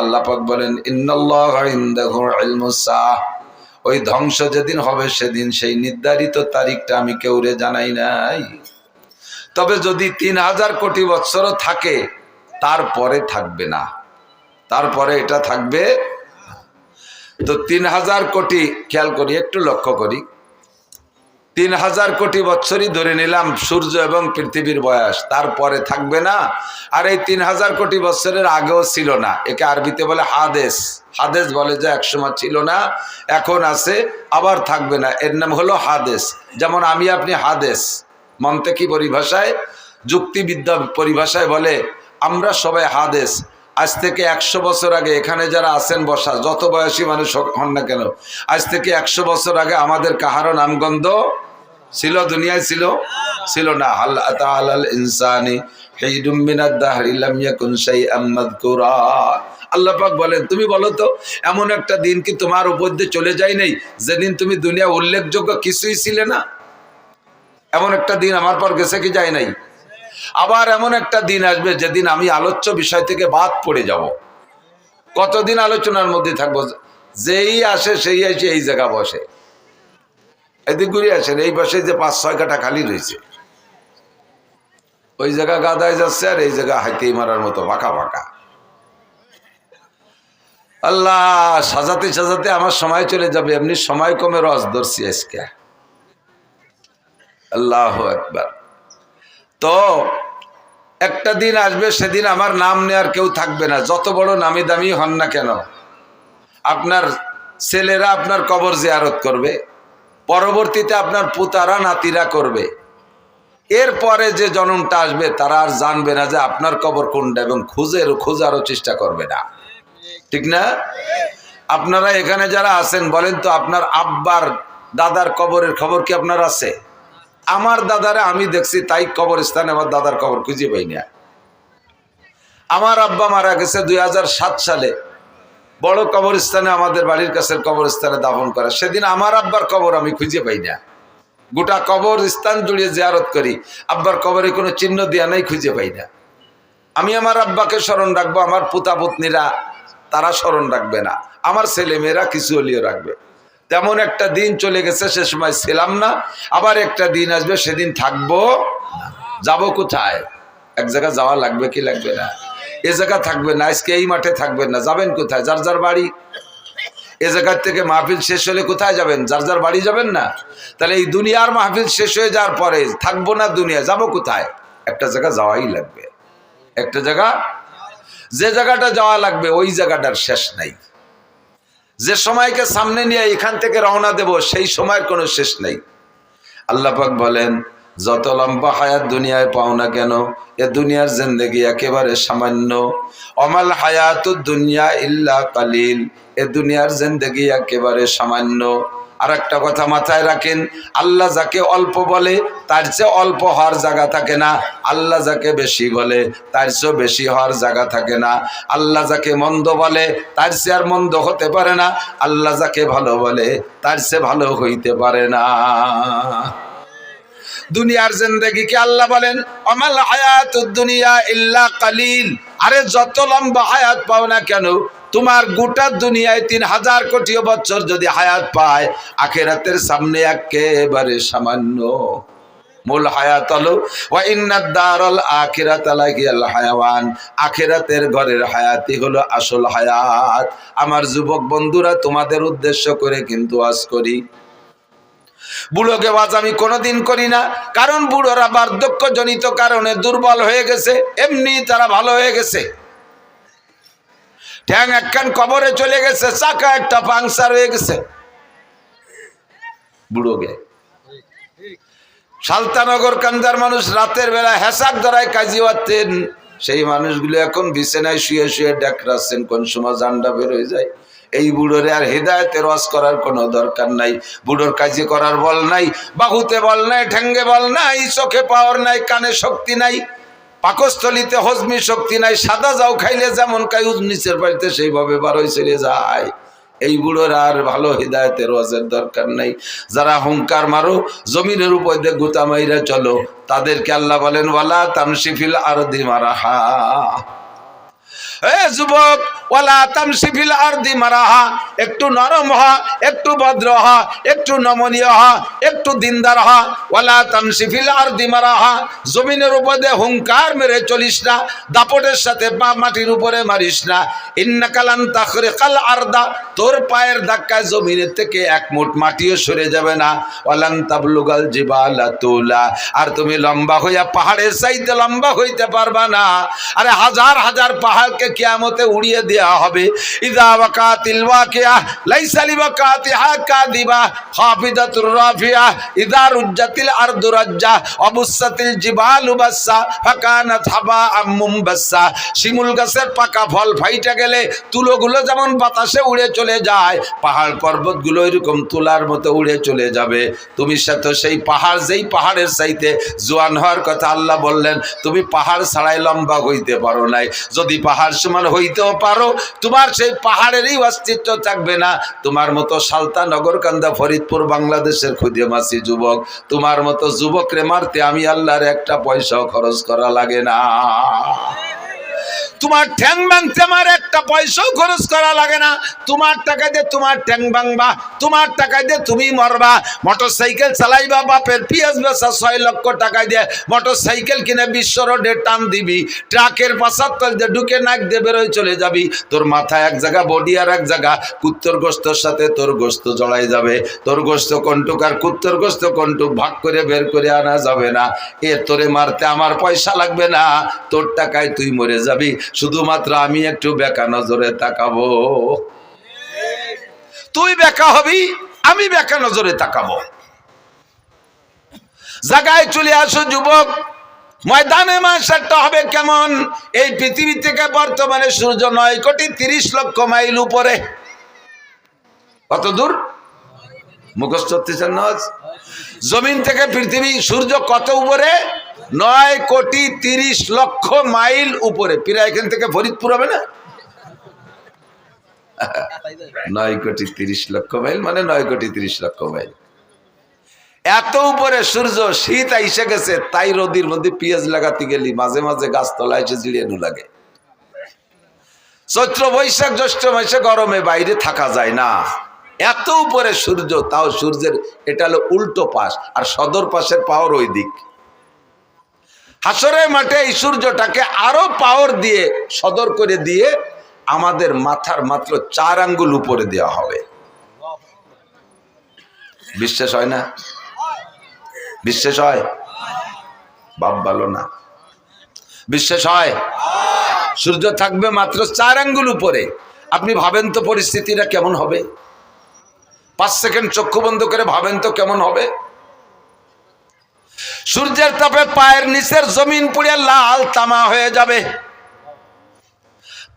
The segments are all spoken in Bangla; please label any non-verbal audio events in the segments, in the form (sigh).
আল্লাহ পাক বলেন সাআহ ওই ধ্বংস যেদিন হবে সেদিন সেই নির্ধারিত তারিখটা আমি কেউরে জানাই নাই। তবে যদি তিন হাজার কোটি বৎসরও থাকে, তারপরে থাকবে না। তারপরে এটা থাকবে তো তিন হাজার কোটি, খেয়াল করি, একটু লক্ষ্য করি। তিন হাজার কোটি বৎসরই ধরে নিলাম সূর্য এবং পৃথিবীর বয়স। তারপরে থাকবে না। আর এই তিন হাজার কোটি বৎসরের আগেও ছিল না। একে আরবিতে বলে হাদেশ হাদেশ বলে যে একসময় ছিল না, এখন আছে, আবার থাকবে না। এর নাম হলো হাদেশ যেমন আমি, আপনি হাদেশ মন্তে কি পরিভাষায়, যুক্তিবিদ্যা পরিভাষায় বলে, আমরা সবাই হাদেশ আজ থেকে একশো বছর আগে এখানে যারা আছেন বসা, যত বয়সী মানুষ হন না কেন, আজ থেকে একশো বছর আগে আমাদের কাহারও নামগন্ধ ছিল, দুনিয়ায় ছিল? ছিল না। আল্লাহ ইনসানি মাযকুরা। বলেন, তুমি বলো তো, এমন একটা দিন কি তোমার উপর দিয়ে চলে যায় নাই? যেদিন তুমি দুনিয়া উল্লেখযোগ্য কিছুই ছিলে না? এমন একটা দিন আমার পর গেছে কি যায় নাই? আবার এমন একটা দিন আসবে যেদিন আমি আলোচ্য বিষয় থেকে বাদ পড়ে যাব। কতদিন আলোচনার মধ্যে থাকব? যেই আসে সেই এসে এই জায়গা বসে। এদিক ঘুরে আসেন, এই পাশে যে পাঁচ ছয় কাটা খালি রয়েছে। ওই জায়গা গাদায় যাচ্ছে আর এই জায়গা হাইতেই মারার মতো ফাঁকা ফাঁকা আল্লাহ, সাজাতে সাজাতে আমার সময় চলে যাবে, এমনি সময় কমে রস ধরছি আজকে। আল্লাহ একবার তো একটা দিন আসবে, সেদিন আমার নাম নেওয়ার কেউ থাকবে না। যত বড় নামি দামি হন না কেন, আপনার ছেলেরা আপনার কবর জিয়ারত করবে, পরবর্তীতে আপনার পুতারা নাতিরা করবে। এরপরে যে জনমটা আসবে, তারা আর জানবে না যে আপনার কবর কোনটা এবং খুঁজে, খোঁজারও চেষ্টা করবে না। ঠিক না? আপনারা এখানে যারা আছেন, বলেন তো আপনার আব্বার দাদার কবরের খবর কি আপনার আছে? আমার দাদারা আমি দেখছি, তাই কবরস্থানে আমার দাদার কবর খুঁজে পাই না। আমার আব্বা মারা গেছে দু হাজার সাত সালে। বড় কবরস্থানে আমাদের বাড়ির কাছের কবরস্থানে দাফন করা। সেদিন আমার আব্বার কবর আমি খুঁজে পাই না। গোটা কবরস্থান জুড়ে জিয়ারত করি। আব্বার কবরে কোনো চিহ্ন দেওয়া নাই, খুঁজে পাই না। আমি আমার আব্বাকে স্মরণ রাখব, আমার পুতা পত্নীরা তারা স্মরণ রাখবে না। আমার ছেলে মেয়েরা কিছু হলিও রাখবে। তেমন একটা দিন চলে গেছে, সে সময় ছিলাম না, আবার একটা দিন আসবে, সেদিন থাকব। যাব কোথায়? এক জায়গায় যাওয়া লাগবে কি লাগবে না? এ জায়গা থাকবে না, আজকে এই মাঠে থাকবেন না, যাবেন কোথায়? যার যার বাড়ি। এ জায়গার থেকে মাহফিল শেষ হলে কোথায় যাবেন? যার যার বাড়ি যাবেন না? তাহলে এই দুনিয়ার মাহফিল শেষ হয়ে যাওয়ার পরে থাকব না দুনিয়া যাব কোথায়? একটা জায়গা যাওয়াই লাগবে। একটা জায়গা? যে জায়গাটা যাওয়া লাগবে, ওই জায়গাটার শেষ নাই। যে সময়কে সামনে নিয়ে এখান থেকে রওনা দেব, সেই সময়ের কোনো শেষ নেই। আল্লাপাক বলেন, যত লম্বা হায়াত দুনিয়ায় পাও না কেন, এ দুনিয়ার জিন্দেগি একেবারে সামান্য। অমাল হায়াত দুনিয়া ইল্লা কালিল, এ দুনিয়ার জিন্দেগি একেবারে সামান্য। আর একটা কথা মাথায় রাখেন, আল্লাহ যাকে অল্প বলে, তার চেয়ে অল্প হওয়ার জায়গা থাকে না। আল্লাহ যাকে বেশি বলে, তার চেয়েও বেশি হওয়ার জায়গা থাকে না। আল্লাহ যাকে মন্দ বলে, তার চেয়ে আর মন্দ হতে পারে না। আল্লাহ যাকে ভালো বলে, তার চেয়ে ভালো হইতে পারে না। দুনিয়ার জিন্দগি কি আল্লাহ বলেন? অমাল হায়াত দুনিয়া ইল্লা কালিল। আরে যত লম্বা হায়াত পাও না কেন তোমার গোটা দুনিয়ায় তিন হাজার কোটি বছর যদি হায়াত পায়, আখেরাতের সামনে একেবারে সামান্য মূল হায়াত হলো আখিরাতের ঘরের হায়াতই হলো আসল হায়াত। আমার যুবক বন্ধুরা, তোমাদের উদ্দেশ্য করে কিন্তু আজ করি। বুড়োকে ওয়াজ আমি কোনোদিন করি না, কারণ বুড়োরা বার্ধক্য জনিত কারণে দুর্বল হয়ে গেছে, এমনি তারা ভালো হয়ে গেছে। ঠ্যাং একখান কবরে চলে গেছে, চাকা একটা পাংসার হয়ে গেছে। বুড়োকে সালতানগর কান্দার মানুষ রাতের বেলা হেসাক ধরায় কাজী হতেন সেই মানুষগুলো এখন বিছানায় শুয়ে শুয়ে ডেকরাচ্ছেন কোন সময় জান্ডা বের হয়ে যায়। এই বুড়োরে আর হেদায়তের রস করার কোনো দরকার নাই। বুড়োর কাজে করার বল নাই, বাহুতে বল নাই ঠেঙ্গে বল নাই, চোখে পাওয়ার নাই, কানে শক্তি নাই। পাকস্থলিতে হজমি শক্তি নাই, সাদা যাও খাইলে যেমন কাই নিচের বাড়িতে সেইভাবে বারোই চলে যায়। এই বুড়োর আর ভালো হৃদায়তের ওয়াজের দরকার নাই। যারা হুঙ্কার মারো, জমিনের উপর দিয়ে গুতা মাইরা চলো। তাদেরকে আল্লাহ বলেন, ওয়ালা তানসিফিল আর দি মারাহা। এ যুবক ওয়ালা তামসিফিল আরদি মারাহা, একটু নরম হ, একটু ভদ্র হ, একটু নমনীয় হ, একটু দিনদার হ। ওয়ালা তামসিফিল আরদি মারাহা, জমিনের উপরে হুঙ্কার মেরে চলিস না, দাপটের সাথে পা মাটির উপরে মারিস না। ইন্নাকালান তাখরিকাল আরদা, তোর পায়ের ধাক্কায় জমিনের থেকে এক মুঠ মাটিও সরে যাবে না। ওয়ালান তাবলুগাল জিবালা তুলা, আর তুমি লম্বা হইয়া পাহাড়ের চাইতে লম্বা হইতে পারবা না। আরে হাজার হাজার পাহাড়কে কিয়ামতে উড়িয়ে দেওয়া হবে। ইদা ওয়াকাতিল ওয়াকিয়া, লাইসা লিওয়াকাতিহা কাদিবা হাফিদাতুর রাফিয়া, ইদা রুজ্জাতিল আরদু রাজ্জা জিবালু ফাকানাত হাবাআম মুমবাসসা শিমুল গাছের পাকা ফল ফাইটা গেলে তুলোগুলো যেমন বাতাসে উড়ে চলে যায়, পাহাড় পর্বতগুলো এরকম তুলার মতো উড়ে চলে যাবে। তুমি সাথে সেই পাহাড়, যেই পাহাড়ের চাইতে জোয়ান হওয়ার কথা আল্লাহ বললেন, তুমি পাহাড় ছাড়াই লম্বা হইতে পারো নাই। যদি পাহাড় সমান হইতেও পারো তোমার সেই পাহাড়েরই অস্তিত্ব থাকবে না। তোমার মতো সালতা নগরকান্দা ফরিদপুর বাংলাদেশের খুদে মাসি যুবক, তোমার মতো যুবক রে মারতে আমি আল্লাহর একটা পয়সাও খরচ করা লাগে না। তোমার ঠ্যাং ভাঙতে আমার একটা পয়সাও খরচ করা লাগে না। তোমার টাকা দিয়ে তোমার ঠ্যাং ভাঙবা, তোমার টাকা দিয়ে তুমি মরবা। মোটর সাইকেল চালাইবা, বাপের পিএস বেচা ছয় লক্ষ টাকা দিয়ে মোটর সাইকেল কিনে বিশ্ব রোডে টান দিবি। ট্রাকের পাশার তল দিয়ে ঢুকে নাক দিয়ে বেরোয় চলে যাবি। তোর মাথায় এক জায়গা, বডি আর এক জায়গা। কুত্তর গোস্তর সাথে তোর গোস্ত জড়াই যাবে। তোর গোস্ত কন্টুক আর কুত্তর গোস্ত কন্টুক ভাগ করে বের করে আনা যাবে না। এ তোরে মারতে আমার পয়সা লাগবে না। তোর টাকায় তুই মরে যাবি। শুধুমাত্র আমি একটু বেকা নজরে তাকাবো। তুই বেকা হবি, আমি বেকা নজরে তাকাবো। জায়গায় চলে আসো যুবক, ময়দানে মাসারটা হবে কেমন? এই পৃথিবী থেকে বর্তমানে সূর্য নয়, কোটি তিরিশ লক্ষ মাইল উপরে। কত দূর? মুখস্থ জমিন থেকে পৃথিবী সূর্য কত উপরে? নয় কোটি তিরিশ লক্ষ মাইল উপরে। প্রায়, এখান থেকে ফরিদপুর হবে না? নয় কোটি তিরিশ লক্ষ মাইল মানে নয় কোটি তিরিশ লক্ষ মাইল। এত উপরে সূর্য, শীত আইসে গেছে, তাই রদির মধ্যে পেঁয়াজ লাগাতে গেলি, মাঝে মাঝে গাছ তলায় এসে জিলিয়ানু লাগে। চৈত্র, বৈশাখ, জ্যৈষ্ঠ মাসে গরমে বাইরে থাকা যায় না। এত উপরে সূর্য, তাও সূর্যের, এটা হলো উল্টো পাশ, আর সদর পাশের পাওয়ার ওই দিক হাসরের মাঠে এই সূর্যটাকে আরও পাওয়ার দিয়ে সদর করে দিয়ে আমাদের মাথার মাত্র চার আঙ্গুল উপরে দেওয়া হবে। বিশ্বাস হয় না? বিশ্বাস হয়? বাপ ভালো না। বিশ্বাস হয়? সূর্য থাকবে মাত্র চার আঙ্গুল উপরে। আপনি ভাবেন তো পরিস্থিতিটা কেমন হবে? পাঁচ সেকেন্ড চক্ষু বন্ধ করে ভাবেন তো কেমন হবে? সূর্যের তাপে পায়ের নিচের জমিন পুড়ে লাল তামা হয়ে যাবে।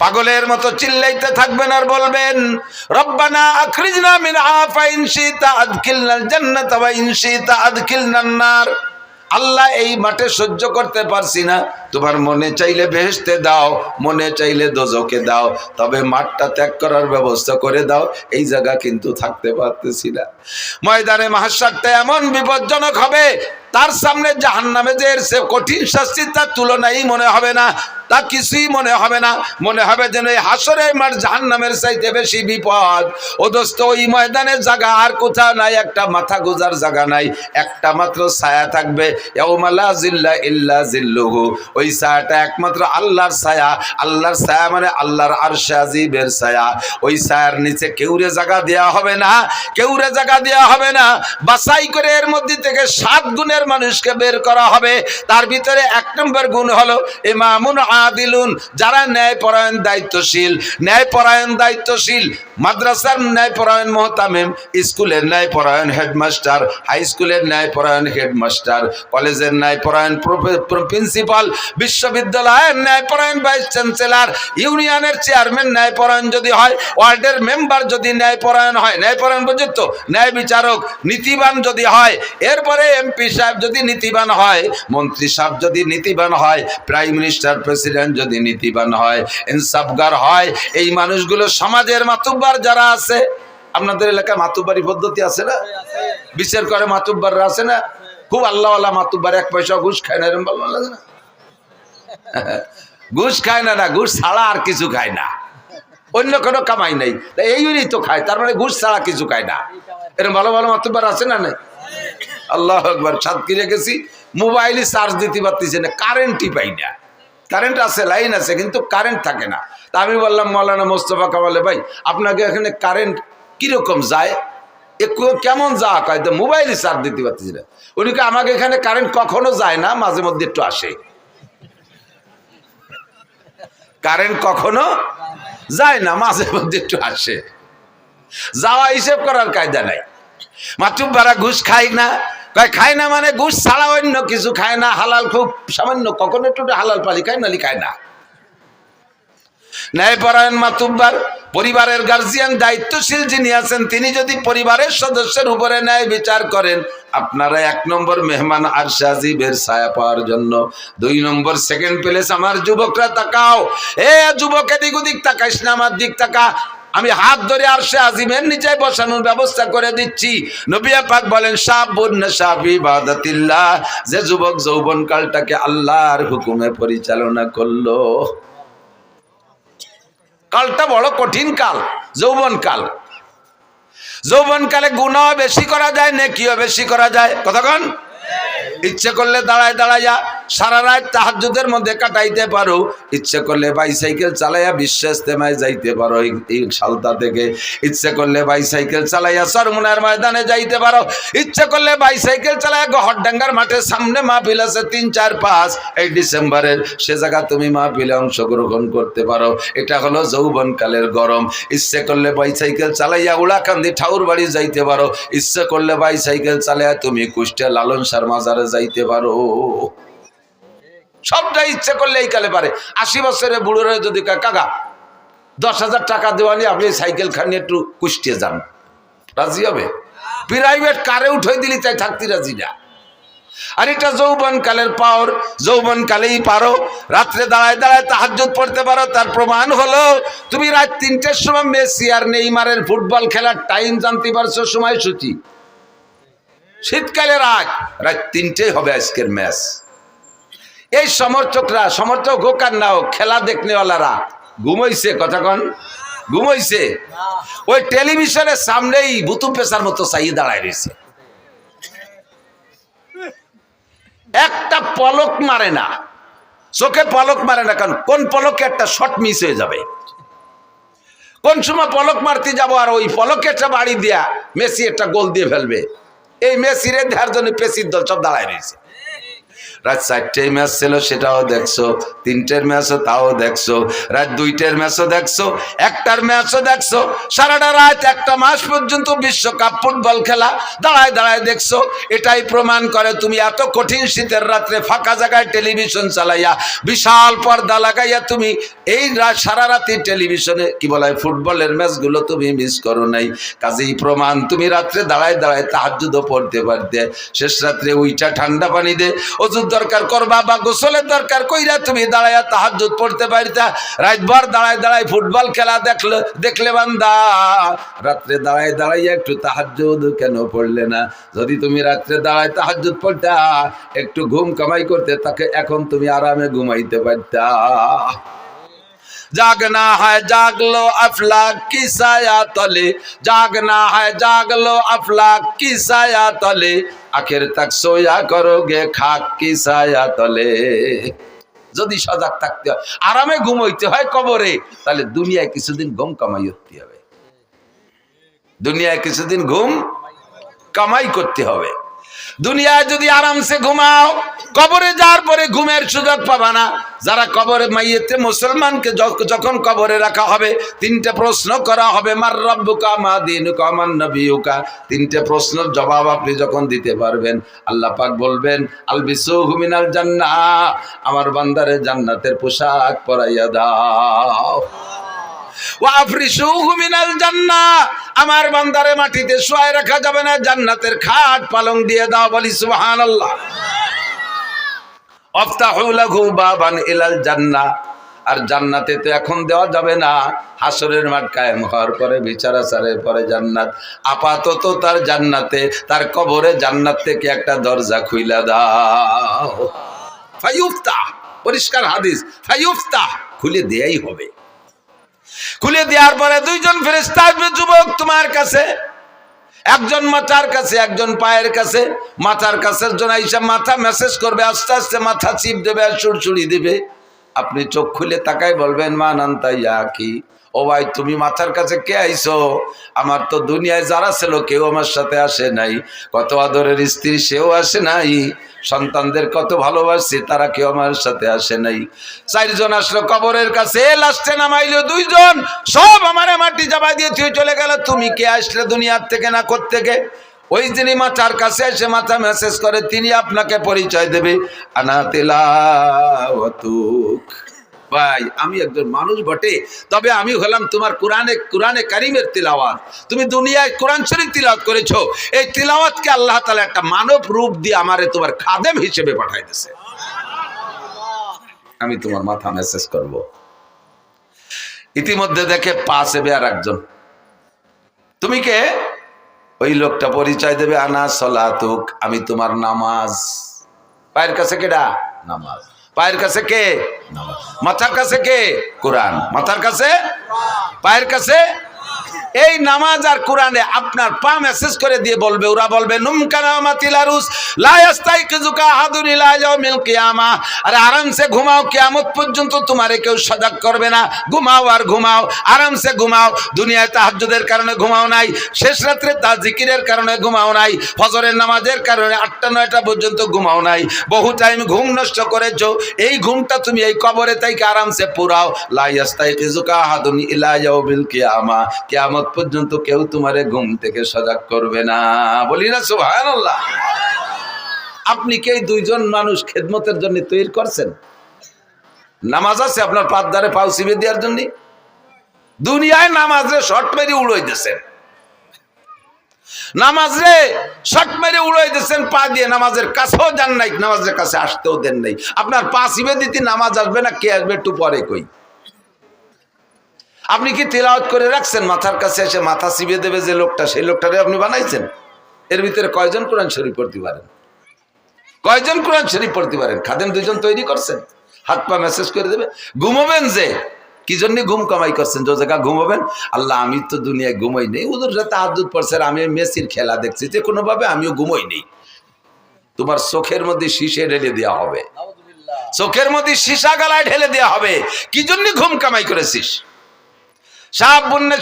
পাগলের মতো চিল্লাইতে থাকবেন আর বলবেন আল্লাহ এই মাঠে সহ্য করতে পারছি না। তোমার মনে চাইলে বেহেশতে দাও, মনে চাইলে দোজকে দাও, তবে মাঠটা ত্যাগ করার ব্যবস্থা করে দাও, এই জায়গা কিন্তু থাকতে পারতেছি না। ময়দানে মাহাসারটা এমন বিপজ্জনক হবে তার সামনে জাহান নামে যে সে কঠিন শাস্তি তার তুলনাই মনে হবে না, তা কিছুই মনে হবে না। মনে হবে যেন এই হাসরের মাঠ জাহান নামের চাইতে বেশি বিপদ। ও দোস্ত, ওই ময়দানের জায়গা আর কোথাও নাই, একটা মাথা গোজার জায়গা নাই, একটা মাত্র ছায়া থাকবে। জিল্লা ইল্লা জিল্লুহু। ওই ছায়াটা একমাত্র আল্লাহর ছায়া। আল্লাহর ছায়া মানে আল্লাহর আরশে আজিবের ছায়া। ওই ছায়ার নিচে কেউরে জায়গা দেওয়া হবে না, কেউরে জায়গা দেওয়া হবে না। বাছাই করে এর মধ্যে থেকে সাত গুণের মানুষকে বের করা হবে। তার ভিতরে এক নম্বর গুণ হলো ইমামুন আদিলুন, যারা ন্যায়পরায়ণ দায়িত্বশীল। ন্যায়পরায়ণ দায়িত্বশীল মাদ্রাসার ন্যায়পরায়ণ মোহতামিম, স্কুলের ন্যায়পরায়ণ হেডমাস্টার, হাই স্কুলের ন্যায়পরায়ণ হেডমাস্টার, কলেজের ন্যায়পরায়ণ প্রিন্সিপাল, বিশ্ববিদ্যালয়ের ন্যায়পরায়ণ ভাইস চ্যান্সেলর, ইউনিয়নের চেয়ারম্যান ন্যায়পরায়ণ যদি হয়, ওয়ার্ডের মেম্বার যদি ন্যায়পরায়ণ হয়, ন্যায়পরায়ণ পর্যন্ত ন্যায় বিচারক, নীতিবান যদি হয়, এরপরে এমপি সাহেব যদি নীতিবান হয়, মন্ত্রী সাহেব যদি নীতিবান হয় প্রাইম মিনিস্টার প্রেসিডেন্ট যদি নীতিবান হয়, ইনসাফগার হয়, এই মানুষগুলো সমাজের মাতুব্বার যারা আছে, আপনাদের এলাকায় মাতুব্বারি পদ্ধতি আছে না? বিচার করে মাতুব্বাররা আছে না? খুব আল্লাহওয়ালা মাতুব্বার, এক পয়সা ঘুষ খায় না এরকম ভালো লাগে না (laughs) ঘুষ খায় না না, ঘুষ ছাড়া আর কিছু খায় না। অন্য কোনো কামাই নাই। এইগুলি তো খায়, তার মানে ঘুষ ছাড়া কিছু খায় না। এরকম ভালো ভালো মাতবার আছে না নাই? আল্লাহ একবার সাতক্ষীরে গেছি, মোবাইলে চার্জ দিতে পারতেছে না কারেন্টই পাই না। কারেন্ট আছে লাইন আছে, কিন্তু কারেন্ট থাকে না। তা আমি বললাম, মৌলানা মোস্তফা কামালে ভাই, আপনাকে এখানে কারেন্ট কীরকম যায়? কেমন যা কয়, তো মোবাইলে চার্জ দিতে পারতেছি না। উনিকে আমাকে এখানে কারেন্ট কখনো যায় না, মাঝে মধ্যে একটু আসে। কারেন্ট কখনো যায় না, মাঝে মধ্যে একটু আসে। যাওয়া হিসেব করার কায়দা নাই। মাতুব ভাড়া ঘুষ খাই না কয়, খায় না মানে ঘুষ ছাড়া অন্য কিছু খায় না, হালাল খুব সামান্য, কখনো একটু হালাল পালি খায় নালি খায় না। ন্যায়পরায়ণ মাতুব্বার পরিবারের গার্জিয়ান দায়িত্বশীল যিনি আছেন, তিনি যদি পরিবারের সদস্যের উপরে ন্যায় বিচার করেন, আপনারা এক নম্বর মেহমান আর সাজিবের ছায়া পাওয়ার জন্য। দুই নম্বর সেকেন্ড প্লেস আমার যুবকরা তাকাও। এ যুবক এদিক ওদিক তাকাইস না, আমার দিক তাকা। আমি হাত ধরে আর সে আজিমের নিচে বসানোর ব্যবস্থা করে দিচ্ছি। নবিয়া পাক বলেন সাবুন সাবি বাদাতিল্লাহ যে যুবক যৌবন কালটাকে আল্লাহর হুকুমে পরিচালনা করল। কালটা বড় কঠিন কাল যৌবন কাল যৌবন কালে গুণাও বেশি করা যায়, নেকিও বেশি করা যায়। কতক্ষণ ইচ্ছে করলে দাঁড়ায় দাঁড়াইয়া সারা রাত তাহাজুদের মধ্যে কাটাইতে পারো। ইচ্ছে করলে বাইসাইকেল চালাইয়া বিশ্ব ইস্তেমায় যাইতে পারো। এই- সালতা থেকে ইচ্ছে করলে বাইসাইকেল চালাইয়া সরমুনার ময়দানে যাইতে পারো। ইচ্ছে করলে বাইসাইকেল চালাইয়া গহরডাঙ্গার মাঠের সামনে মাহফিল আছে তিন, চার, পাঁচ। এই ডিসেম্বরের সে জায়গা তুমি মা মাহফিলে অংশগ্রহণ করতে পারো। এটা হলো যৌবনকালের গরম। ইচ্ছে করলে বাইসাইকেল চালাইয়া উলাকান্দি ঠাউর বাড়ি যাইতে পারো। ইচ্ছে করলে বাইসাইকেল চালাইয়া তুমি কুষ্টিয়া লালন সার মাজারে যাইতে পারো। সবটা ইচ্ছে করলে এই কালে পারে। আশি বছরে বুড়োরে যদি কাকা, দশ হাজার টাকা দেওয়া নিয়ে আপনি সাইকেল খানি, একটু কুষ্টিয়ে যান। রাজি হবে? প্রাইভেট কারে উঠে দিলি, তাই থাকতে রাজি না। আর এটা যৌবন কালের পাওয়ার, যৌবন কালেই পারো। রাত্রে দাঁড়ায় দাঁড়ায় তাহাজ্জুদ পড়তে পারো, তার প্রমাণ হলো, তুমি রাত তিনটের সময় মেসি আর নেইমারের ফুটবল খেলার টাইম জানতে পারছ সময়সূচি শীতকালে রাত রাত তিনটেই হবে আজকের ম্যাচ এই সমর্থকরা, সমর্থক হোক আর না হোক, খেলা দেখনেওয়ালারা, ঘুমাইছে কতক্ষণ ঘুমাইছে। ওই টেলিভিশনের সামনেই বুতু পেশার মতো চাইয়ে দাঁড়ায় রয়েছে। একটা পলক মারে না, চোখে পলক মারে না কারণ কোন পলকে একটা শট মিস হয়ে যাবে? কোন সময় পলক মারতে যাব আর ওই পলকে একটা বাড়ি দিয়া মেসি একটা গোল দিয়ে ফেলবে? এই মেসিরে দেওয়ার জন্য পেসির দল সব দাঁড়ায় রয়েছে। রাত চারটের ম্যাচ ছিল, সেটাও দেখছ। তিনটের ম্যাচও তাও দেখছ। রাত দুইটের ম্যাচও দেখছ, একটার ম্যাচও দেখছ। সারাটা রাত একটা মাস পর্যন্ত বিশ্বকাপ ফুটবল খেলা। দাঁড়ায় দাঁড়ায় দেখছ, এটাই প্রমাণ করে তুমি এত কঠিন শীতের রাত্রে ফাঁকা জায়গায় টেলিভিশন চালাইয়া, বিশাল পর্দা লাগাইয়া তুমি এই রাত সারা রাতে টেলিভিশনে কি বলা হয় ফুটবলের ম্যাচগুলো তুমি মিস করো নাই। কাজেই প্রমাণ, তুমি রাত্রে দাঁড়ায় দাঁড়ায় তাহাজুদও পড়তে পারতে। শেষ রাত্রে উইটা ঠান্ডা পানি দে ওজুর দরকার করবা বা গোসলের দরকার, কইরা তুমি দাঁড়াইয়া তাহাজুদ পড়তে পারিতা। রাতভর দাঁড়ায় দাঁড়ায় ফুটবল খেলা দেখলে দেখলে বান্দা, রাত্রে দাঁড়ায় দাঁড়াইয়া একটু তাহাজুদ কেন পড়লে না? যদি তুমি রাত্রে দাঁড়ায় তাহাজুদ পড়তা, একটু ঘুম কামাই করতে, তাকে এখন তুমি আরামে ঘুমাইতে পারতা। জাগনা হয়, জাগলো আফলাক কি সায়া তলে। জাগনা হয়, জাগলো আফলাক কি সায়া তলে। আখের তাক সোয়া করো গে খাক কি সায়া তলে। যদি সজাগ থাকতে হয়, আরামে ঘুমাইতে হয় কবরে, তাহলে দুনিয়ায় কিছুদিন ঘুম কামাই করতে হবে। দুনিয়ায় কিছুদিন ঘুম কামাই করতে হবে। দুনিয়ায় যদি আরামসে ঘুমাও, কবরে যাওয়ার পরে ঘুমের সুযোগ পাবা না। যারা কবরে মাইয়েতে মুসলমানকে যখন কবরে রাখা হবে, তিনটে প্রশ্ন করা হবে, মার রব্বুকা, মা দিনুকা, মান নবিয়ুকা? তিনটে প্রশ্নের জবাব আপনি যখন দিতে পারবেন, আল্লাহ পাক বলবেন আলবিসু হুমিনাল জান্নাহ। আমার বান্দারে জান্নাতের পোশাক পরাইয়া দাও। ওয়াফরিসুহু মিনাল জান্নাহ আমার বান্দারে মাটিতে শুয়ায় রাখা যাবে না, জান্নাতের খাট পালং দিয়ে দাও, বলি সুবহানাল্লাহ। আফতাহু লাহু বাবান ইলাল জান্নাহ আর জান্নাতে তো এখন দেওয়া যাবে না, হাসরের মাঠ কায়েম হওয়ার পরে বিচার আচারের পরে জান্নাত। আপাতত তার জান্নাতে, তার কবরে জান্নাত থেকে একটা দরজা খুইলা দাও। ফাইউফতা পরিষ্কার হাদিস ফাইউফতা খুলে দেয়াই হবে। খুলে দেওয়ার পরে দুইজন ফেরেস্তা আসবে, যুবক, তোমার কাছে? একজন মাথার কাছে, একজন পায়ের কাছে। মাথার কাছে জন আইসা মাথা মেসেজ করবে, আস্তে আস্তে মাথা চিপ দেবে আর সুড়সুড়ি দেবে। আপনি চোখ খুলে তাকাই বলবেন, মা নান্তা ইয়া কি ও ভাই, তুমি মাথার কাছে কে আইছো? আমার তো দুনিয়ায় যারা ছিল, কেউ আমার সাথে আসে নাই। কত আদরের স্ত্রী, সেও আসে নাই। সন্তানদের কত ভালোবাসছি, তারা কেউ আমার সাথে আসে নাই। চারজন আসলো কবরের কাছে লাস্টে নামাইলো দুইজন। সব আমার মাটি চাপা দিয়ে তুই চলে গেল। তুমি কে আসলে দুনিয়ার থেকে না থেকে ওই যিনি মাথার কাছে এসে মাথা মেসেজ করে, তিনি আপনাকে পরিচয় দেবে। আনা তেলাওয়াতুক। ভাই আমি একজন মানুষ বটে। তবে আমি হলাম তোমার কোরআনে কোরআনে কারিমের তিলাওয়াত। তুমি দুনিয়ায় কোরআন শরীফ তিলাওয়াত করেছ। এই তিলাওয়াতকে আল্লাহ তালা একটা মানব রূপ দিয়ে আমারে তোমার খাদেম হিসেবে পাঠাই দিছে। আমি তোমার মাথা মেসেজ করব। ইতিমধ্যে দেখে পাশ এবে আর একজন। তুমি কে? ওই লোকটা পরিচয় দেবে আনা সলাতুক আমি তোমার নামাজ। পায়ের কাছে কেডা? নামাজ। পায়ের কাছে কে? মাথার কাছে কে? কোরআন। মাথার কাছে? পায়ের কাছে? এই নামাজ আর কোরআনে আপনার পা মেসেজ করে দিয়ে বলবে, ওরা বলবে হাদুন আরামসে ঘুমাও, কিয়ামত পর্যন্ত তোমারে কেউ সজাগ করবে না। ঘুমাও আর ঘুমাও, আরামসে ঘুমাও। দুনিয়ায় তাহাজ্জুদের কারণে ঘুমাও নাই, শেষ রাত্রে তা জিকিরের কারণে ঘুমাও নাই, ফজরের নামাজের কারণে আটটা, নয়টা পর্যন্ত ঘুমাও নাই। বহু টাইম ঘুম নষ্ট করেছ, এই ঘুমটা তুমি এই কবরে তাইকে আরামসে পুরাও লাইয়াস্তাই কিজুকা হাদুন ইলা ইয়াউমিল কিয়ামা। কিয়ামত পর্যন্ত কেউ তোমারে ঘুম থেকে সজাগ করবে না। বলি না, সুবহানাল্লাহ। আপনি কি দুইজন মানুষ খেদমতের জন্য তৈরি করছেন? নামাজ আছে আপনার পাত ধারে পাও সিবে দেওয়ার জন্য? দুনিয়ায় নামাজে শর্ট মেরে উড়াই দিয়েছেন। নামাজ রে শর্ট মেরে উড়াই দিয়েছেন, পা দিয়ে নামাজের কাছেও যান নাই, নামাজের কাছে আসতেও দেন নাই। আপনার পা সিবে দিতে নামাজ আসবে না, কে আসবে একটু পরে কই? আপনি কি তেলাওয়াত করে রাখছেন? মাথার কাছে এসে মাথা চিবিয়ে দেবে যে লোকটা সেই লোকটারে আপনি বানাইছেন? এর ভিতরে কয়জন কোরআন শরীফ পড়তে পারেন? কয়জন কোরআন শরীফ পড়তে পারেন? খাদেন দুইজন তৈরি করছেন? হাত পা মেসেজ করে দেবে? ঘুমাবেন যে। কি জন্য ঘুম কামাই করছেন? যে জায়গা ঘুমাবেন? আল্লাহ আমি তো দুনিয়ায় ঘুমাই নেই। ওদের সাথে আদুত পড়ছে আমি মেসির খেলা দেখছি। যে কোনোভাবে আমিও ঘুমাই নেই। তোমার চোখের মধ্যে শীষে ঢেলে দেওয়া হবে। চোখের মধ্যে সীসা গালায় ঢেলে দেওয়া হবে। কি জন্য ঘুম কামাই করেছিস?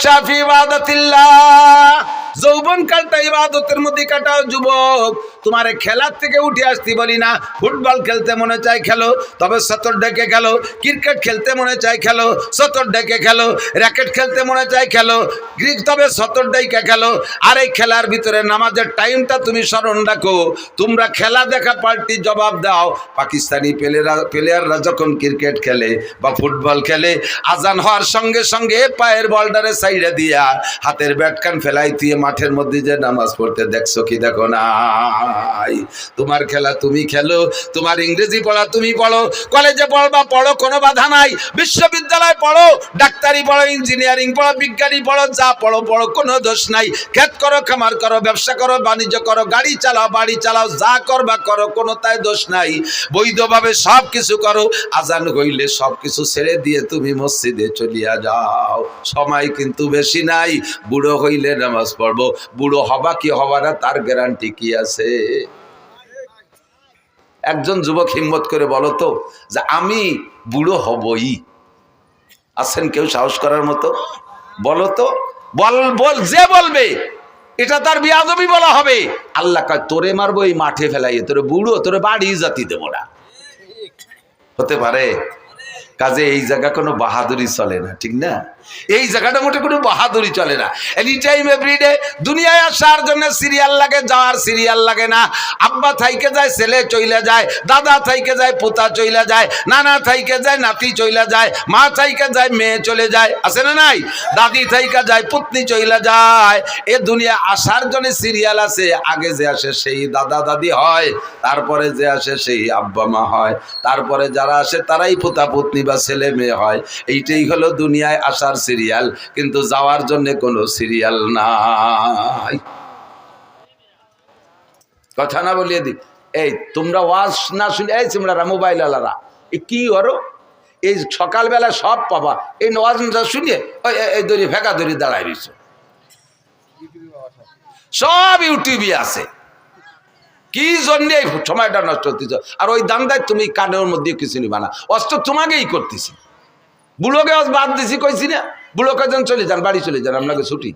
শাফি ইবাদতিল্লাহ। যৌবন কালটা ইবাদতের মধ্যে কাটাও, যুবক। তোমার খেলার থেকে উঠে আসতে বলি না। ফুটবল খেলতে মনে চায়, খেলো। তবে সতর ডেকে খেলো। ক্রিকেট খেলতে মনে চায়, খেলো। সতর ডেকে খেলো। র্যাকেট খেলতে মনে চায়, খেলো। গ্রিক তবে সতর ডেকে খেলো। আর এই খেলার ভিতরে নামাজের টাইমটা তুমি স্মরণ রাখো। তোমরা খেলা দেখা পাল্টি জবাব দাও। পাকিস্তানি প্লেয়াররা প্লেয়াররা যখন ক্রিকেট খেলে বা ফুটবল খেলে, আজান হওয়ার সঙ্গে সঙ্গে পায়ের বলটারে সাইডে দিয়া হাতের ব্যাটকান ফেলাই দিয়ে মাঠের মধ্যে যে নামাজ পড়তে দেখছ কি দেখো নাই? তোমার খেলা তুমি খেলো, তোমার ইংরেজি পড়া তুমি পড়ো, কলেজে পড়বা, পড়ো, কোনো বাধা নাই। বিশ্ববিদ্যালয় পড়ো, ডাক্তারি পড়ো, ইঞ্জিনিয়ারিং পড়ো, বিজ্ঞানী পড়ো, যা পড়ো পড়ো, কোনো দোষ নাই। ক্ষেত করো, খামার করো, ব্যবসা করো, বাণিজ্য করো, গাড়ি চালাও, বাড়ি চালাও, যা করবা করো কোনো তাই দোষ নাই। বৈধভাবে সব কিছু করো, আজান হইলে সব কিছু ছেড়ে দিয়ে তুমি মসজিদে চলিয়া যাও। সময় কিন্তু বেশি নাই, বুড়ো হইলে নামাজ পড়ব বুড়ো হবা কি হবা না, তার গ্যারান্টি কি আছে? একজন যুবক হিম্মত করে বলো তো, যে আমি বুড়ো হবই। আছেন কেউ সাহস করার মতো? বলো তো, বল বল, যে বলবে, এটা তার বিয়াদবি বলা হবে। আল্লাহ কয়, তোরে মারবো এই মাঠে ফেলাই তোরে বুড়ো, তোরে বাড়ি জাতি দেবো না। হতে পারে। কাজে এই জায়গা কোনো বাহাদুরি চলে না, ঠিক না? এই জায়গাটা মোটে কোনো বাহাদুরি চলে না। এনি টাইম এভরিডে দুনিয়ায় আসার জন্য সিরিয়াল লাগে, যাওয়ার সিরিয়াল লাগে না। আব্বা থাইকে যায়, ছেলে চইলে যায়, দাদা থাইকে যায়, পোতা চইলা যায়, নানা থাইকে যায়, নাতি চইলা যায়, মা থাইকে যায়, মেয়ে চলে যায়, আছে না নাই? দাদি থাইকে যায়, পুতনি চইলা যায়। এ দুনিয়া আসার জন্য সিরিয়াল আছে, আগে যে আসে সেই দাদা দাদি হয়, তারপরে যে আসে সেই আব্বা মা হয়, তারপরে যারা আসে তারাই পোতা পুতনি বা ছেলে মেয়ে হয়। এইটাই হলো দুনিয়ায় আসার সিরিয়াল, কিন্তু যাওয়ার জন্য কোনো সিরিয়াল নাই। কথা না বলিয়ে দি। এই, তোমরা ওয়াজ না শুনে, এই তোমরা মোবাইল আলারা এ কি হরো এই সকালবেলা সব পাবা। এই নওয়াজটা শুনিয়ে ওই, এই- দড়ি ফেঁকা দড়ি দাঁড়ায় রয়েছে সব ইউটিউবে আছে। কি জন্য এই সময়টা নষ্ট হতেছ আর ওই দান্দায় তুমি কানের মধ্যে কিছু নিবা না। অস্ত্র তোমাকেই করতেছি। বুড়োকে আজ বাদ দিছি, কইছি না বুড়োকে যেন চলে যান, বাড়ি চলে যান, আপনাকে ছুটি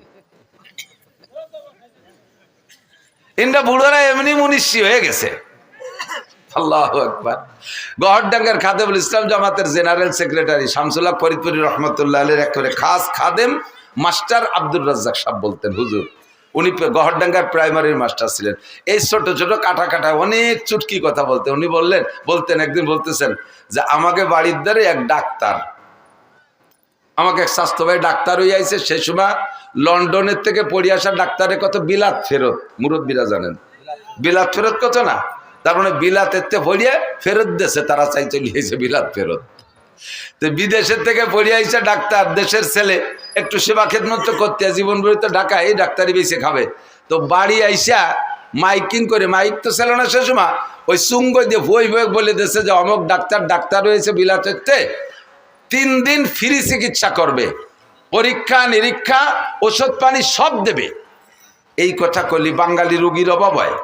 ইন্ডা বুড়োরা এমনি মুনিষি হয়ে গেছে। একবার খাস খাদেম, মাস্টার রাজ্জাক বলতেন প্রাইমারির মাস্টার ছিলেন। এই ছোট ছোট কাটা কাটা অনেক চুটকি কথা বলতেন। উনি বললেন, বলতেন, একদিন বলতেছেন যে, আমাকে বাড়ির দ্বারে এক ডাক্তার আমাকে এক স্বাস্থ্য ভাই ডাক্তার হয়ে আইছে সে সময় লন্ডনের থেকে পড়ে আসা ডাক্তারের কত বিলাত ফেরত, মুরব্বীরা জানেন। বিলাত ফেরত কত না? তার মানে বিলাতের পড়িয়ে ফেরত দেশে তারা চাই চলে আইছে বিলাত ফেরত। তো বিদেশের থেকে পড়ে আইসে ডাক্তার, দেশের ছেলে, একটু সেবা খেদমত করতে জীবন তো ঢাকা এই ডাক্তারই বেশি খাবে। তো বাড়ি আইসা মাইকিং করে, মাইক তো ছিল না সে সময়, ওই সুঙ্গ দিয়ে বই বই বলে দেশে যে, অমুক ডাক্তার ডাক্তার হয়েছে বিলাতের তিন দিন ফ্রি চিকিৎসা করবে। পরীক্ষা, নিরীক্ষা, ওষুধ পানি সব দেবে। এই কথা কলি বাঙালি রুগীর অভাব হয়।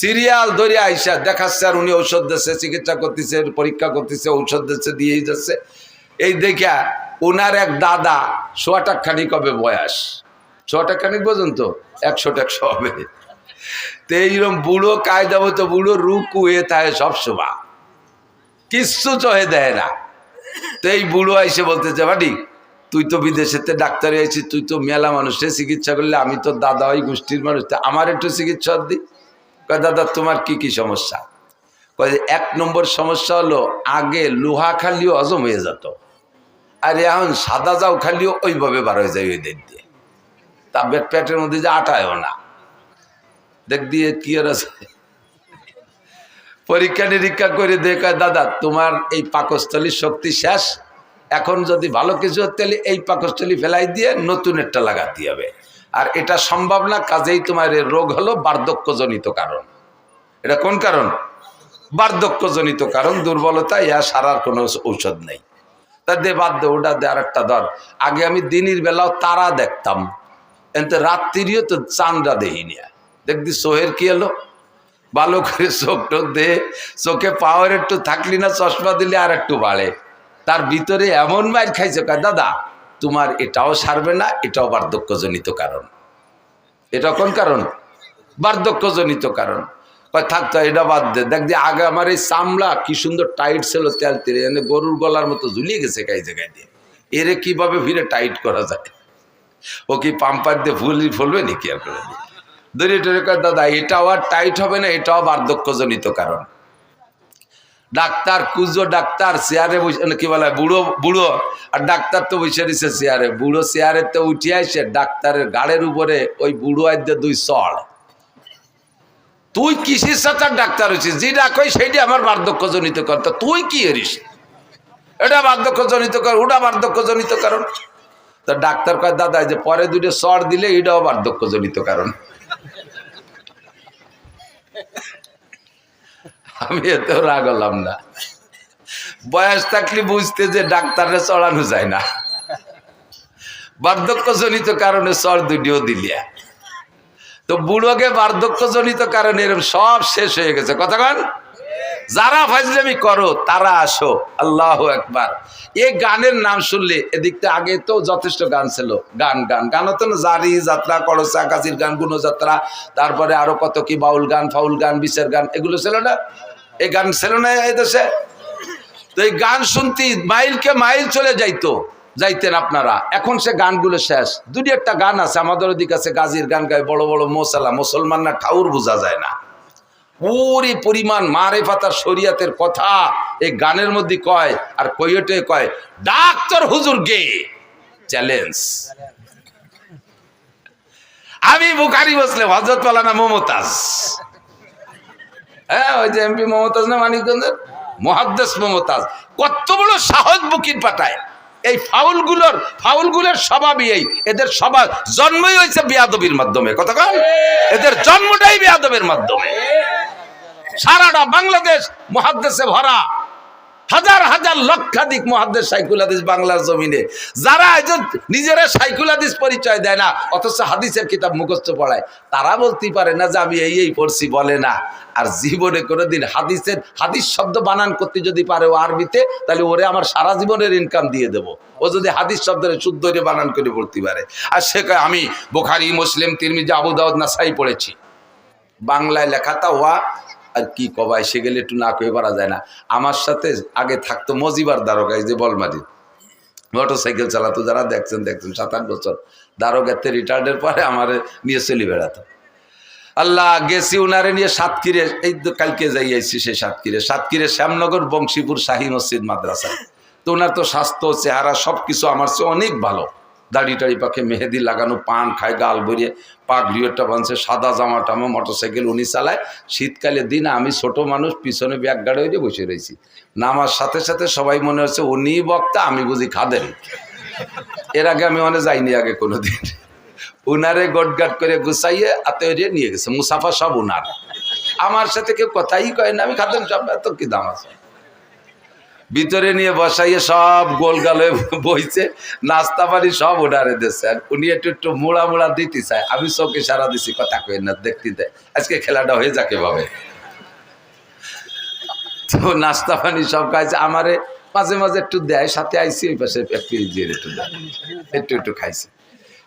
সিরিয়াল ধরে আইসা দেখাচ্ছে আর উনি ঔষধ দিচ্ছে, চিকিৎসা করতেছে, পরীক্ষা করতেছে ঔষধ দিচ্ছে, দিয়েই যাচ্ছে। এই দেখা ওনার এক দাদা খানিক হবে বয়স? খানিক পর্যন্ত? একশো একশো হবে। তো এইরকম বুড়ো কায়দা মতো বুড়ো রুকু হয়ে থাকে সবসময় কিচ্ছু চহে দেয় না। তো এই বুড়ো আইসে বলতেছে বাড়ি তুই তো বিদেশেতে ডাক্তার হয়েছিস, তুই তো মেলা মানুষের চিকিৎসা করলে, আমি তো দাদা ওই গোষ্ঠীর মানুষ আমার একটু চিকিৎসা দি। কয়, দাদা, তোমার কি কি সমস্যা? কয়, এক নম্বর সমস্যা হলো, আগে লোহা খালিও হজম হয়ে যেত। আর এখন সাদা যাও খালিও ওইভাবে বার হয়ে যায় ওই দিক দিয়ে। তা পেট পেটের মধ্যে যে আটায়ও না। দেখ দিয়ে কি আর আছে? পরীক্ষা নিরীক্ষা করে দেখা দাদা, তোমার এই পাকস্থলীর শক্তি শেষ। এখন যদি ভালো কিছু তাহলে এই পাকস্থলী ফেলাই দিয়ে নতুন একটা লাগাতে হবে। আর এটা সম্ভব না, কাজেই তোমার রোগ হলো বার্ধক্যজনিত কারণ। এটা কোন কারণ? বার্ধক্যজনিত কারণ, দুর্বলতা ইয়া সারার কোনো ঔষধ নেই। তা দে, বাদ দে, ওটা দে আর একটা ধর। আগে আমি দিনের বেলাও তারা দেখতাম। এতে রাত্রিও তো চান্দা দেখিনি। দেখদি সোহের কি এলো ভালো করে চোখ টোক দে। চোখে পাওয়ার একটু থাকলি না, চশমা দিলে আর একটু বাড়ে। তার ভিতরে এমন মাইর খাইছে দাদা, তোমার এটাও সারবে না, এটাও বার্ধক্যজনিত কারণ। এটা কোন কারণ? বার্ধক্যজনিত কারণ। থাকতো এটা বাদ দে। দেখ আগে আমার এই চামড়া কি সুন্দর টাইট ছিল তেল তেলে এনে গরুর গলার মতো ঝুলিয়ে গেছে গাই জায়গায় দিয়ে। এরে কীভাবে ফিরে টাইট করা যায়? ও কি পাম্পার দিয়ে ফুলি ফুলবে নাকি আর করে দাদা, এটাও আর টাইট হবে না, এটাও বার্ধক্যজনিত কারণ। ডাক্তার কুজো, ডাক্তার চেয়ারে বসে কি বলে, বুড়ো বুড়ো, আর ডাক্তার তো বসে দিছে চেয়ারে। বুড়ো চেয়ারে তো উঠে আসে, ডাক্তারের গাড়ের উপরে ওই বুড়ো আইতে দুই চড় তুই কিসের সাথে ডাক্তার হয়েছিস? যে ডাকই সেইটি আমার বার্ধক্যজনিত কর তা তুই কি এরিস এটা বার্ধক্যজনিত কর ওটা বার্ধক্যজনিত কারণ। তো ডাক্তার কয়, দাদা যে পরে দুটো চড় দিলে এটাও বার্ধক্যজনিত কারণ। আমি এত রাগ হলাম না। বয়স থাকলে বুঝতে যে ডাক্তাররা চড়ানো যায় না। বার্ধক্যজনিত কারণে চর দুটিও দিলিয়া তো বুড়োকে বার্ধক্যজনিত কারণে এরকম সব শেষ হয়ে গেছে। কতক্ষণ যারা ফাজলামি করো, তারা আসো। আল্লাহ একবার এই গানের নাম শুনলে এদিকটা আগে তো যথেষ্ট গান ছিল। গান গান। গান হতো না, জারি, যাত্রা, করসা কাজির গান, গুণযাত্রা, তারপরে আরও কত কি বাউল গান, ফাউল গান বিশের গান, এগুলো ছিল না? এই গান ছিল না এই দেশে? তো এই গান শুনতে মাইলকে মাইল চলে যাইতো, যাইতেন আপনারা। এখন সে গানগুলো শেষ। দুটি একটা গান আছে, আমাদের ওদিকে আছে গাজীর গান গায়, বড় বড় মোসালা মুসলমান না ঠাউর বোঝা যায় না। ওরে পরিমাণ মারে পাতার শরিয়াতের কথা এই গানের মধ্যে কয় আর কইটে কয়, ডাক্তার হুজুর গে চ্যালেঞ্জ। আমি বুখারি বসলে হজরত পালানা মমতাজ। হ্যাঁ ওই যে এমপি মমতাজ না মানিকগঞ্জের? মহাদ্দেশ মমতাজ। কত বড় সাহস বুকির পাঠায়। এই ফাউলগুলোর ফাউলগুলোর স্বভাবই এই। এদের স্বভাব জন্মই হয়েছে বিয়াদবির মাধ্যমে। কথা কতক্ষণ এদের জন্মটাই বিয়াদবের মাধ্যমে। সারাটা বাংলাদেশ মহাদ্দেশে ভরা। হাজার হাজার লক্ষাধিক মহাদ্দের সাইকুল হাদিস বাংলার জমিনে। যারা একজন নিজেরা সাইকুল হাদিস পরিচয় দেয় না, অথচ হাদিসের কিতাব মুখস্থ পড়ায়, তারা বলতেই পারে না যে আমি এই এই পড়ছি বলে না। আর জীবনে কোনোদিন হাদিসের, হাদিস শব্দ বানান করতে যদি পারে ও আরবিতে, তাহলে ওরে আমার সারা জীবনের ইনকাম দিয়ে দেবো। ও যদি হাদিস শব্দের শুদ্ধ বানান করে পড়তে পারে। আর সে আমি বোখারি, মুসলিম, তিরমিজি আবু দাউদ নাসাই পড়েছি। বাংলায় লেখাটা হওয়া আর কি কবাই সে গেলে একটু না কয়ে পারা যায় না। আমার সাথে আগে থাকতো মজিবার দ্বারকা এই যে বলমারি। মোটর সাইকেল চালাতো, যারা দেখছেন দেখছেন সাত আট বছর দ্বারকাতে রিটায়ার্ডের পরে আমার নিয়ে চলে বেড়াতো। আল্লাহ, গেছি উনারে নিয়ে সাতক্ষীরে, এই কালকে যাই আইছি সেই সাতক্ষীরে। সাতক্ষীরে শ্যামনগর, বংশীপুর, শাহী মসজিদ, মাদ্রাসা। তো ওনার তো স্বাস্থ্য, চেহারা সব কিছু আমার চেয়ে অনেক ভালো। দাড়ি টাড়ি পাখে মেহেদি লাগানো, পান খায়, গাল ভরিয়ে ভিউরটা বানছে সাদা জামা টামা মোটর সাইকেল উনি চালায়। শীতকালে দিন আমি ছোট মানুষ, পিছনে ব্যাগ গাড়ি হয়ে বসে রয়েছি। নামার সাথে সাথে সবাই মনে হচ্ছে, উনি বক্তা, আমি বুঝি খাদেন এর আগে আমি অনেক যাইনি আগে কোনোদিন। উনারে গটগাট করে গুছাইয়ে আত্মীয় নিয়ে গেছে, মুসাফা সব উনার। আমার সাথে কেউ কথাই কয় না, আমি খাদেন সব এত কি দাম আছে? ভিতরে নিয়ে বসাইয়ে সব গোল গালে বইছে, নাস্তা পানি সব উনারে দিচ্ছে আর উনি একটু একটু মোড়া মোড়া দিতে চায়। আমি চোখে সারা দিছি, কথা কই না, দেখতে দেয় আজকে খেলাটা হয়ে যাকে ভাবে তো নাস্তা পানি সব খাইছে, আমারে মাঝে মাঝে একটু দেয়, সাথে আইসি ওই পাশে একটু দিয়ে। একটু একটু খাইছে।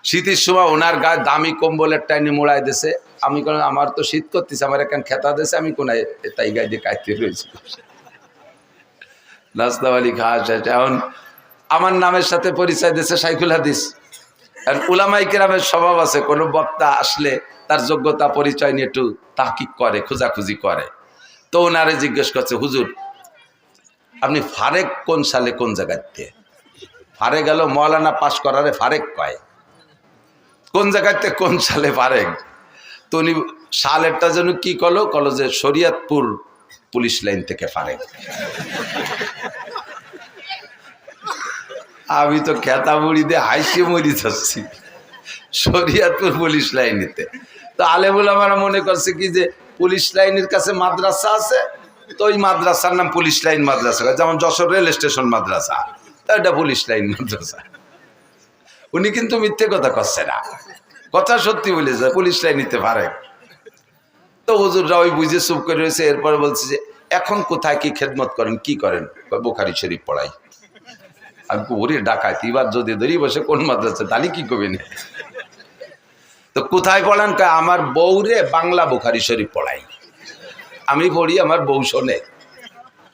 শীতের সময় ওনার গায়ে দামি কম্বলের টাইনে মোড়াই দিছে। আমি কোনো আমার তো শীত করতেছে, আমার এখান খেতা দিছে, আমি কোনায় তাই গায়ে দিয়ে কাইতে রয়েছি? নাস্তাওয়ালি খাওয়া শেষ এখন আমার নামের সাথে পরিচয় দিয়েছে সাইকুল হাদিস। আর উলামাই কেরামের স্বভাব আছে, কোনো বক্তা আসলে তার যোগ্যতা, পরিচয় নিয়ে একটু তাকিক করে, খোঁজাখুঁজি করে। তো ওনারে জিজ্ঞেস করছে, হুজুর, আপনি ফারেক কোন সালে কোন জায়গাতে ফারে গেল, মৌলানা পাশ করারে ফারেক কয়। কোন জায়গাতে কোন সালে ফারেক? তো উনি সালেরটা যেন কি কলো কলো যে শরিয়তপুর পুলিশ লাইন থেকে পারে আমি তো খেতা মুড়ি দিয়ে হাইসে মরি যাচ্ছি শরিয়াতপুর পুলিশ লাইনেতে। তো আলেমুল আমরা মনে করছে কি যে পুলিশ লাইনের কাছে মাদ্রাসা আছে, তো ওই মাদ্রাসার নাম পুলিশ লাইন মাদ্রাসা, যেমন যশোর রেল স্টেশন মাদ্রাসা এটা পুলিশ লাইন মাদ্রাসা। উনি কিন্তু মিথ্যে কথা করছে না। কথা সত্যি বলেছে, পুলিশ লাইন নিতে পারে তো হুজুররা ওই বুঝে চুপ করে রয়েছে, এরপরে বলছে যে, এখন কোথায় কি খেদমত করেন, কি করেন? বোখারি শরীফ পড়াই। আমি ওরে ডাকাতি, এবার যদি ধরি বসে কোন মাদ্রাসা, তাহলে কি করবে না? তো কোথায় পড়ান? আমার বউরে বাংলা বোখারি শরীফ পড়াই আমি পড়ি, আমার বউ শোনে।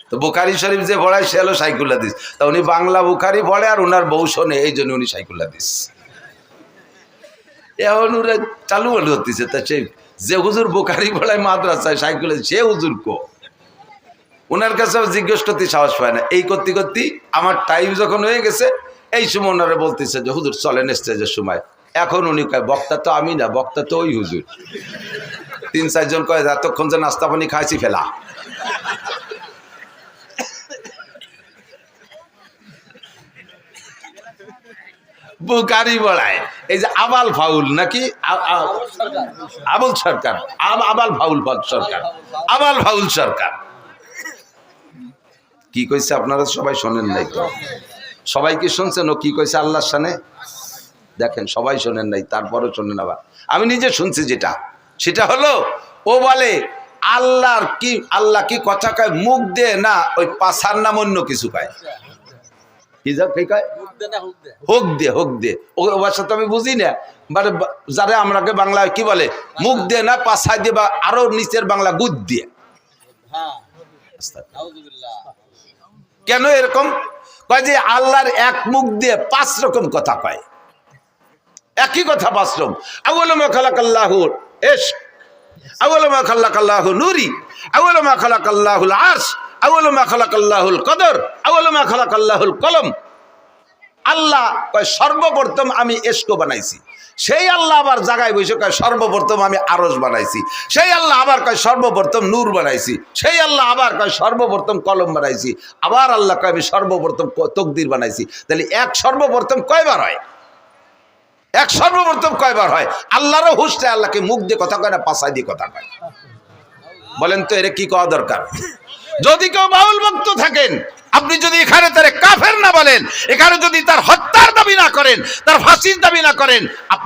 তো বোখারি শরীফ যে পড়ায়, সে হলো সাইকুল্লা দিস তা উনি বাংলা বুখারি পড়ে আর ওনার বউ শোনে, এই জন্য উনি সাইকুল্লা দিস এখন ওরা চালু বলে হতেছে, তা সে যে হুজুর বোকারি পড়ায় মাদ্রাসায় সাইকুল সে হুজুর কো? ওনার কাছে জিজ্ঞেস করতে সাহস পায় না। এই করতে করতে আমার টাইম যখন হয়ে গেছে, এই সময় ওনারা বলতেছে যে, হুজুর, চলেন স্টেজের সময়। এখন উনি কয়, বক্তা তো আমি না, বক্তা তো ওই হুজুর। তিন চারজন কয়, এতক্ষণ যে নাস্তা পানি খাইছি, ফেলা। বুকারি বলায় এই যে আবাল ফাউল নাকি? আবুল সরকার। আব- আবাল ফাউল সরকার। আবাল ফাউল সরকার। কি কইছে আপনারা সবাই শোনেন নাই তো? সবাই কি শুনছেন? ও কি কইছে আল্লাহর সানে দেখেন, সবাই শোনেন নাই, তারপরও শোনেন আবার। আমি নিজে শুনছি যেটা। সেটা হলো, ও বলে, আল্লাহর কি, আল্লাহ কি কথা কয়? মুখ দে না, ওই পাশার নাম অন্য কিছু কয়। যা কি কয় হোক দে হোক দে। ও ও ভাষা তো আমি বুঝি না। মানে বা- যারা আমরাকে বাংলায় কি বলে? মুখ দে না পাশায় দিয়ে বা আরও নিচের বাংলা গুদ দিয়ে কেন এরকম? কয় যে আল্লাহর এক মুখ দিয়ে পাঁচ রকম কথা কয়। একই কথা পাঁচ রকম। আউলমা খালাকাল্লাহুর এস আউলমা খালাকাল্লাহু নুরি। আউলমা খালাকাল্লাহুল আরশ। আউলমা খালাকাল্লাহুল কদর আউলমা খালাকাল্লাহুল কলম। আল্লাহ কয়, সর্বপ্রথম আমি এসকো বানাইছি। সেই আল্লাহ আবার জাগায় বসে কয়, সর্বপ্রথম আমি আরস বানাইছি। সেই আল্লাহ আবার কয়, সর্বপ্রথম নূর বানাইছি। সেই আল্লাহ আবার কয়, সর্বপ্রথম কলম বানাইছি। আবার আল্লাহ কয়, আমি সর্বপ্রথম তকদির বানাইছি। তাহলে এক সর্বপ্রথম কয়বার হয়? এক সর্বপ্রথম কয়বার হয়? আল্লাহরও হুসটা আল্লাহকে মুখ দিয়ে কথা কয় না, পাশায় দিয়ে কথা কয়। বলেন তো, এর কি কওয়া দরকার? যদি কেউ বাউল ভক্ত থাকেন, আপনি যদি এখানে তার কাফের না বলেন, এখানে যদি তার হত্যার দাবি না করেন, তার ফাঁসির দাবি না করেন, আপনি